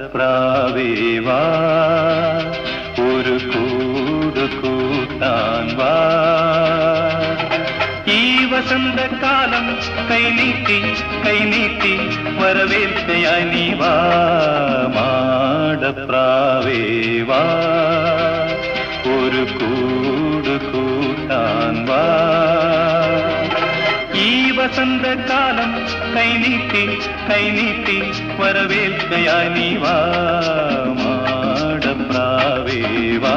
മാടപ്രാവേവാ ഒരു കൂട് കൂട്ടാൻ വാ ഈ വസന്തകാലം കൈനീട്ടി കൈനീട്ടി വരവേൽക്കയായി നീ വാ മാടപ്രാവേവാ ഒരു കൂട് വസന്തകാലം കൈനീട്ടി കൈനീട്ടി വരവേൽക്കയായി നീ വാ മാടപ്രാവേ വാ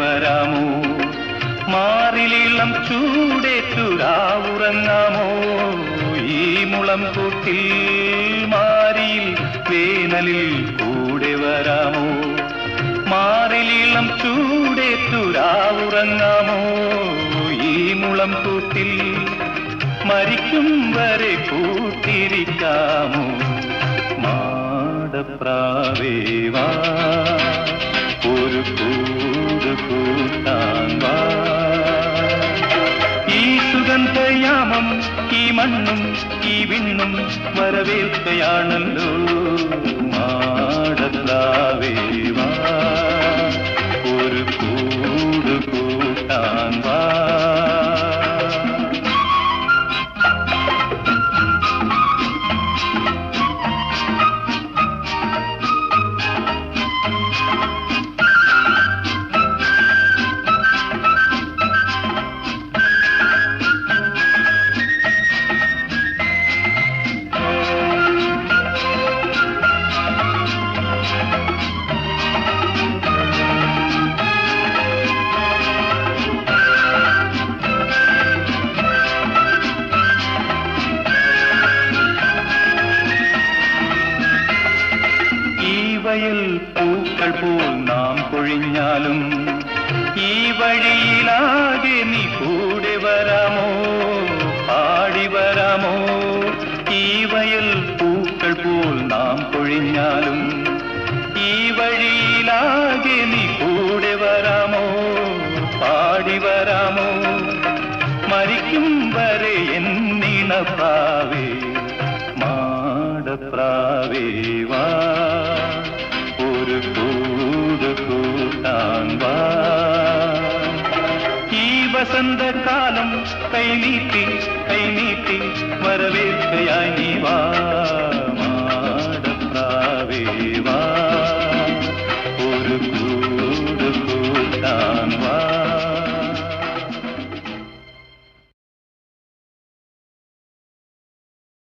വരാമോ? മാറിലിളം ചൂടേറ്റുരാവുറങ്ങാമോ ഈ മുളം കൂട്ടിൽ മാരിയിൽ വേനലിൽ കൂടെ വരാമോ? മാറിലിളം ചൂടേറ്റുരാവുറങ്ങാമോ ഈ മുളം കൂട്ടിൽ മരിക്കും വരെ കൂട്ടിരിക്കാമോ മാടപ്രാവേവാ ഒരു കൂട് ഈ ഈ മണ്ണും ഈ വിണ്ണും വരവേൽക്കയാണല്ലോ. പോൽ നാം പൊഴിഞ്ഞാലും ഈ വഴിയിലാകെ നീ കൂടെ വരാമോ? പാടി വരാമോ? ഈ വയൽ പൂക്കൾ പോൽ നാം പൊഴിഞ്ഞാലും ഈ വഴിയിലാകെ നീ കൂടെ വരാമോ? പാടി വരാമോ? മരിക്കും വരെ എന്നിണപ്രാവേ മാടപ്രാവേ. ഈ വസന്തകാലം കൈനീട്ടി കൈനീട്ടി വരവേൽക്കയായി നീ വാ